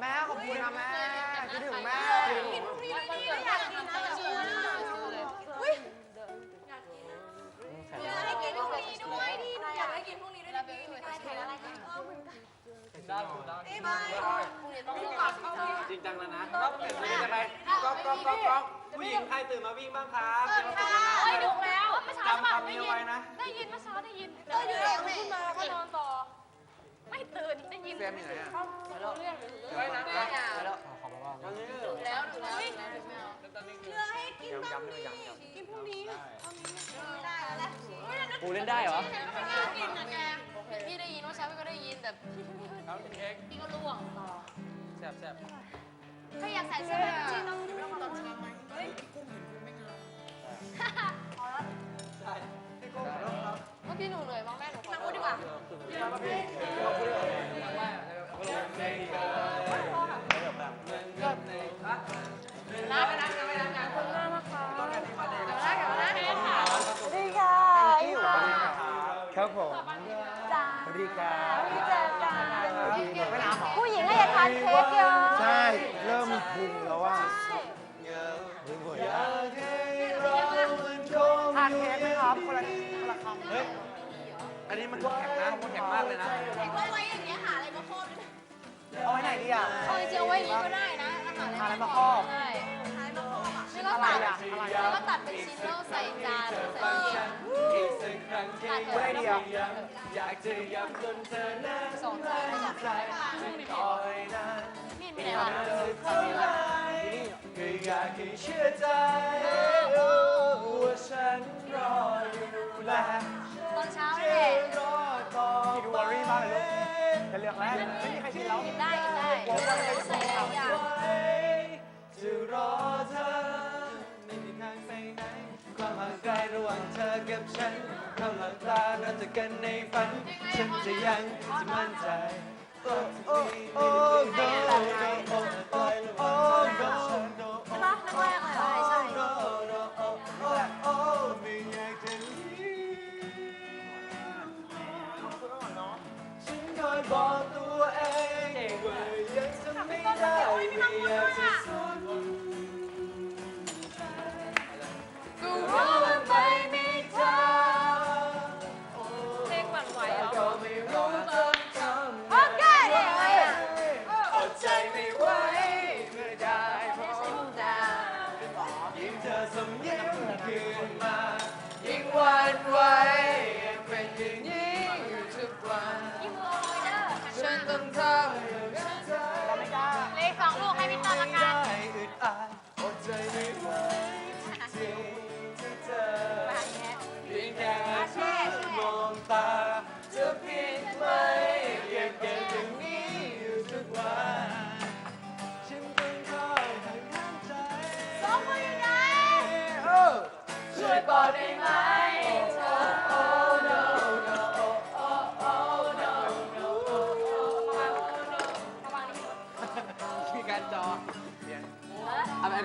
แม่ขอบคุณนะแม่คิดถึงแม่กินพรุ่งนี้ด้วยดิอยากกินนะอยากกินนะอุ้ยอยากให้กินพรุ่งนี้ด้วยดิหนูอยากให้กินพรุ่งนี้ด้วยนะพี่ไม่ได้ถ่ายอะไรกันเออเหมือนกันได้ถูกได้เอ้ยไม่พรุ่งนี้ต้องรีบกลับเข้าห้องจริงจังแล้วนะก็เป็นยังไงก๊อกก๊อกก๊อกก๊อกผู้หญิงใครตื่นมาวิ่งบ้างครับเฮ้ยดุแล้วเมื่อเช้าจำแบบคำได้นี้ยิเอาไว้นนะได้ยินเมื่อเช้าได้ยินเอออยู่เองขึ้นมาก็นอนต่อไม่ตื่นได้ยินแซมอยู่ไหน นได้เหรอกินนะแกพี่ได้ยินว่าเช้าพี่ก็ได้ยินแต่พี่ไม่ครับเค้กพี่ก็ล่วงต่อแซ่บแซ่บถ้าอยากใส่เสื้อแบบจีนต้องใช่พี่กุ้งขอโทษครับเมื่อพี่หนูเหนื่อยมากแม่หนูขอโทษดีกว่าพี่มาพี่ขอบคุณเลยน้า ครับผมสวัสดีครับพี่เจอกันไม่น้ำหรอผู้หญิงก็อย่าทานเค้กเยอะใช่ เริ่มมีพุงแล้วว่าเริ่มหวยแล้วทานเค้กไหมครับคนละคนละคำเฮ้ยอันนี้มันแข็งนะมันแข็งมากเลยนะเอาไว้อย่างเงี้ยหาอะไรมาครอบด้วยเอาไว้ไหนดีอะเอาจริงๆเอาไว้อย่างนี้ก็ได้นะอาหารหาอะไรมาครอบใช่หาอะไรมาครอบอะแล้วก็อะไรตัดอะอะไรแล้วอะก็ตัดเป็นชิ้นแล้วใส่จานใส่เกี๊ยวอี กสักครั้งแค่ตัดเถไม่อะได้ดีอะอยากจะย้ำจนเธอนั้นสองจานไม่อยากใส่คอยนานมีดไปไหนล่ะเท่าไหรก็อยากให้เชื่อใจว่าฉันรออยู่และตอนเช้าจะนี่แหละรอต่อพี่ดูวอรี่มากเลยลูกจะเลือกแล้ว ไม่มีใครกินแล้วกินได้กินได้ใส่หลายอย่างจะรอเธอไม่มีทางไปไหนความห่างไกลระหว่างเธอกับฉัน ควาหลังตาเราจะกันในฝัน ฉันจะยังจะมั่นใจ โอ้โอ้โอ้ no no โอ้โอ้โอ้ no ดใ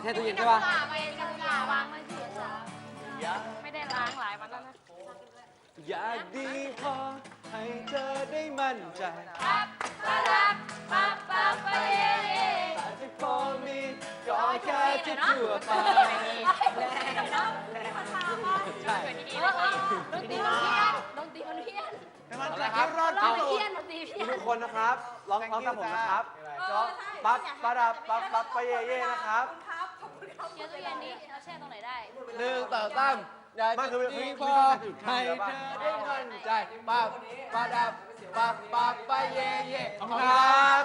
เอาไปแค่ตู้เย็นใช่ป่ะไปกันค่ะวางไว้เฉยๆไม่ได้ล้างหลายวันแล้วนะอยากดีพอให้เธอได้มั่นใจปั๊บปั๊บปั๊บปั๊บปั๊บไปเย่เย่อาจจะพอมีก็แค่จะทั่วไปใช่เออเออดนตรีมันเพี้ยนดนตรีมันเพี้ยนแต่มันจะให้รอดร้องที่สุเพี้ยดนดนตรีเพี้ยนทุกคนนะครับ ร้องร้องตามผมนะครับร้องปั๊บปั๊บดับปั๊บปั๊บไปเย่เย่นะครับ เชียร์ตู้เย็นนี้เราแช่ตรงไหนได้ หนึ่งต่อตั้มอยากจะดีพอให้เธอได้มั่นใจปั๊บปั๊บดับปั๊บปั๊บไปเย่เย่ครับ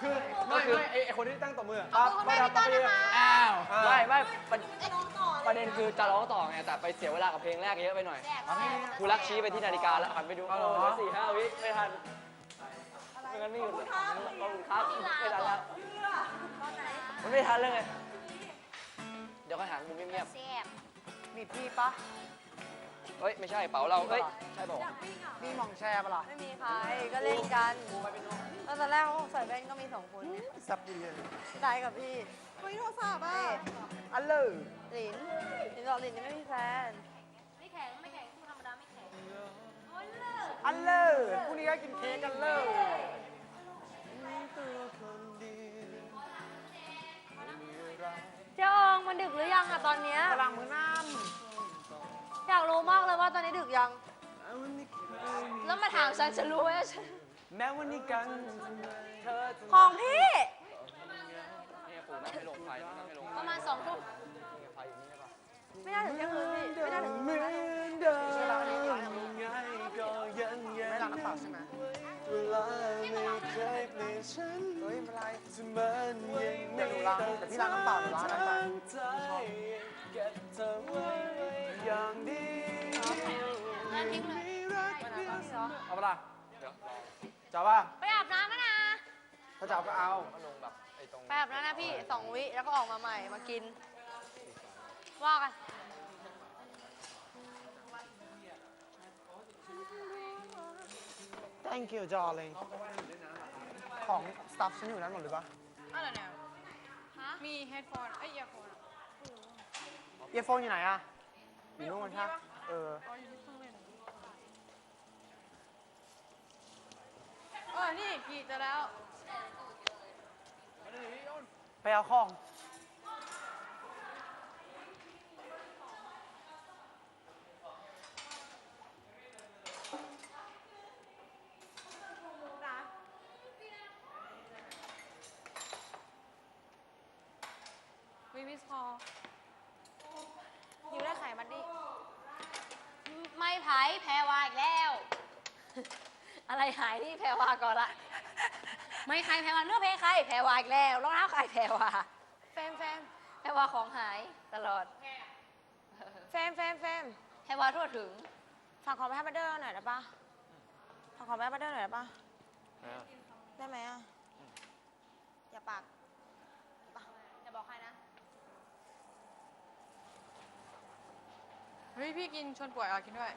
คือไม่ไม่ไอไอคนที่ตั้งต่อมือปั๊บปั๊บดับปั๊บไปเย่อ้าวไม่ไม่ประไอ้น้องต่อประเด็นคือจะร้องต่อไงแต่ไปเสียเวลากับเพลงแรกเยอะไปหน่อยครูรักชี้ไปที่นาฬิกาแล้วหันไปดูโอ้โหสี่ห้าวิไม่ทันไม่งั้นไม่หยุดเลยขอบคุณครับไม่ทันแล้วมันไม่ทันเลยไง ดี๋ยวก็หางมุมเงียบแซ่บมีพี่ปะเฮ้ยไม่ใช่เป๋าเราเฮ้ยใช่ป่ะมีหมองแชร์ปะล่ะไม่มีใครก็เล่นกันตอนแรกเขาใส่แว่นก็มีสองคนเนี่ยสับเดียได้กับพี่คุยโทรศัพท์อะอันเลยหลินหลินบอหลินยังไม่มีแฟนไม่แข็งไม่แข็งคู่ธรรมดาไม่แข็งอันเลยพรุ่นี้ก็กินเค้กกันเลยเจ้าองมันดึกเลยะตอนเนี้ยพลังมือน้อยากรู้มากเลยว่าตอนนี้ดึกยังแล้วมาถามฉันจะรู้ไหมว่าฉันแม้วันนี้กัน เธอจะของพี่นี่ปู่นั่งให้ลงไฟนั่งให้ลงไฟประมาณ เดี๋ยวหนูล้างเดี๋ยวพี่ล้างน้ำเปล่าหนูล้างน้ำเปล่าใจเก็บเอย่างดีงั้นทิ้งเลยเอาปล่ะเดี๋ยวจะว่าไปอาบน้ำนะนะถ้าจะเอาก็เอาลงแบบไอ้ตรงไปอาบน้ำนะพี่สองวิแล้วก็ออกมาใหม่มากิน ว่ากัน thank you darling ของ stuff ฉันอยู่นั้นหมดเลยปะอะไรเนี่ย มีเฮดโฟนไอ้เอียร์โฟนอะเอียโฟนอยู่ไหนอะอยู่นู่นใช่ปะเออ อ๋ออยู่ที่เครื่องเล่นเออ นี่กี่จะแล้ว ไปเอาของ พออยู่ได้ไข่มันดิไม่ไผ่แพรวาอีกแล้ว อะไรหายที่แพรวาก่อนละไม่ใครแพรวาเลือกเพลงใครแพรวาอีกแล้วรองเท้าใครแพรวาเฟมเฟมแพรวาของหายตลอดเฟมเฟมเฟมแพรวาทั่วถึงฝากของไปให้บัตเดอร์หน่อยได้ปะฝากของไปให้บัตเดอร์หน่อยได้ปะได้ไหมอะอย่าปากจะบอกใครนะ เฮ้ยพี่กินชวนป่วยอะกินด้วย